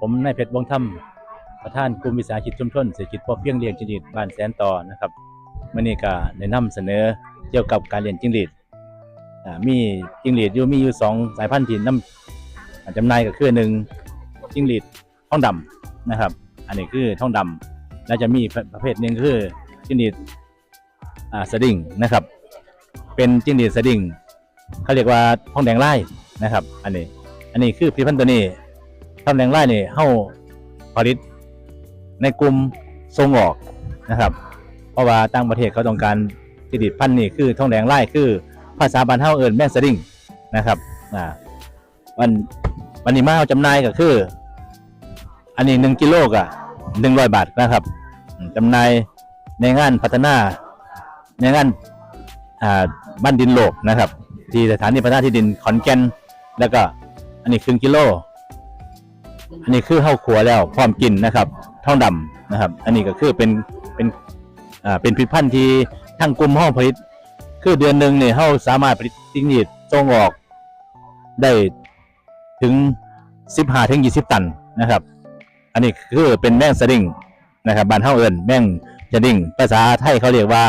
ผมนายเพชรวงธรรมประธานกลุ่มวิสาหกิจชุมชนเศรษฐกิจพอเพียงเลี้ยงจิ้งหรีดบ้านแสนต่อนะครับมื่อนี้ก็แนะนำเสนอเกี่ยวกับการเลี้ยงจิงหรีดมีจิงหรีดอยู่มีอยู่สองสายพันธุ์ที่นำจำหน่ายก็คือหนึ่งจิงหรีดทองดำนะครับ อันนี้คือทองดำแล้วจะมีประเภทหนึ่งคือจิงหรีด อ่าสดิ้งนะครับ เป็นจิ้งหรีดสดิ้งเขาเรียกว่าท้องแดงไล่นะครับ อันนี้ อันนี้คือผลิตภัณฑ์ตัวนี้ทำแรงไล่นี่เฮาผลิตในกลุ่มส่งออกนะครับ เพราะว่าต่างประเทศเขาต้องการผลิตพันธุ์นี่คือท้องแดงไล่คือภาษาบ้านเฮาเอิ้นแม่สดิ้งนะครับอ่าวันวันนี้มาเอาจำหน่ายก็คือ อันนี้1กิโลก็100บาทนะครับจำหน่ายในงานพัฒนา ในงานอ่าบ้านดินโลกนะครับ ที่สถานีพัฒนาที่ดินขอนแก่นแล้วก็ อันนี้ครึ่งกิโล อันนี้คือข้าวขัวแล้วพร้อมกินนะครับท่องดำนะครับ อันนี้ก็คือเป็นเป็นอ่าเป็นผลิตภัณฑ์ที่ทางกลุ่มห้องผลิต คือเดือนหนึ่งเนี่ยเราสามารถผลิตจิงหรีดส่งออกได้ถึง15ถึง20ตันนะครับ อันนี้คือเป็นแมงสดิ้งนะครับบ้านเฮาเอิ้นแมงสดิ้งภาษาไทยเขาเรียกว่า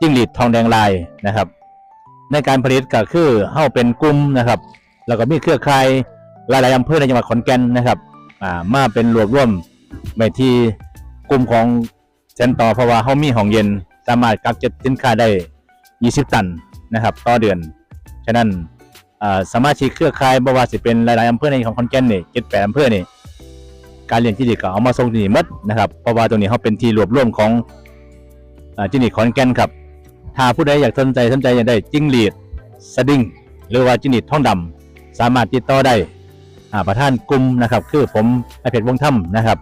จิ้งหรีดทองแดงลายนะครับ ในการผลิตก็คือเฮาเป็นกลุ่มนะครับ แล้วก็มีเครือข่ายหลายๆอำเภอในจังหวัดขอนแก่นนะครับอ่ามาเป็นรวบรวมไปที่กลุ่มของเซนต่อเพราะว่าเขามีห้องเย็นสามารถกักเก็บสินค้าได้ 20 ตันนะครับ ต่อเดือน ฉะนั้นอ่าสมาชิกเครือข่ายบว่าสิเป็นหลายๆอำเภอในของขอนแก่นนี่เจ็ดแปดอำเภอนี่การเรียนที่ดีก็เอามาส่งที่นี่มดนะครับเพราะว่าตรงนี้เขาเป็นที่รวบรวมของอ่าจินิดขอนแก่นครับ ถ้าผู้ใดอยากสนใจสนใจอยากได้จิ้งหรีดสดิ้งหรือว่าจิ้งหรีดทองดำสามารถติดต่อได้ประธานกลุ่มนะครับ คือผมไอเพชรวงถ้ำนะครับ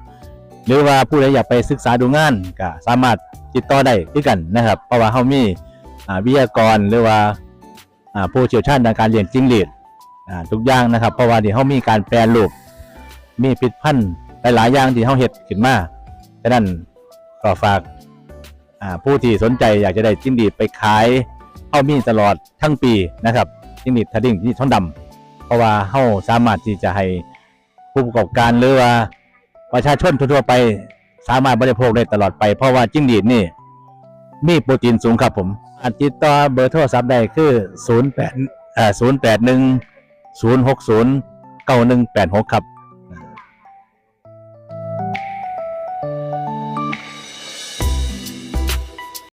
หรือว่าผู้ใดอยากไปศึกษาดูงานก็สามารถติดต่อได้ที่กันนะครับ เพราะว่าเขามีวิทยากรหรือว่าผู้เชี่ยวชาญในการเรียนจิ้งหรีดทุกอย่างนะครับ เพราะว่าที่เขามีการแปรรูปมีผลิตภัณฑ์หลายๆอย่างที่เขาเฮ็ดขึ้นมาฉะนั้นก็ฝาก ผู้ที่สนใจอยากจะได้จิ้งหรีดไปขายเข้ามีตลอดทั้งปีนะครับจิ้งหรีดทดดิ้งที่ท้องดำเพราะว่าเฮาสามารถที่จะให้ผู้ประกอบการหรือว่าประชาชนทั่วๆไปสามารถบริโภคได้ตลอดไป เพราะว่าจิ้งหรีดนี่มีโปรตีนสูงครับผมอาติดต่อเบอร์โทรศัพท์ได้คือ 08เอ่อ081 060 9186 ครับ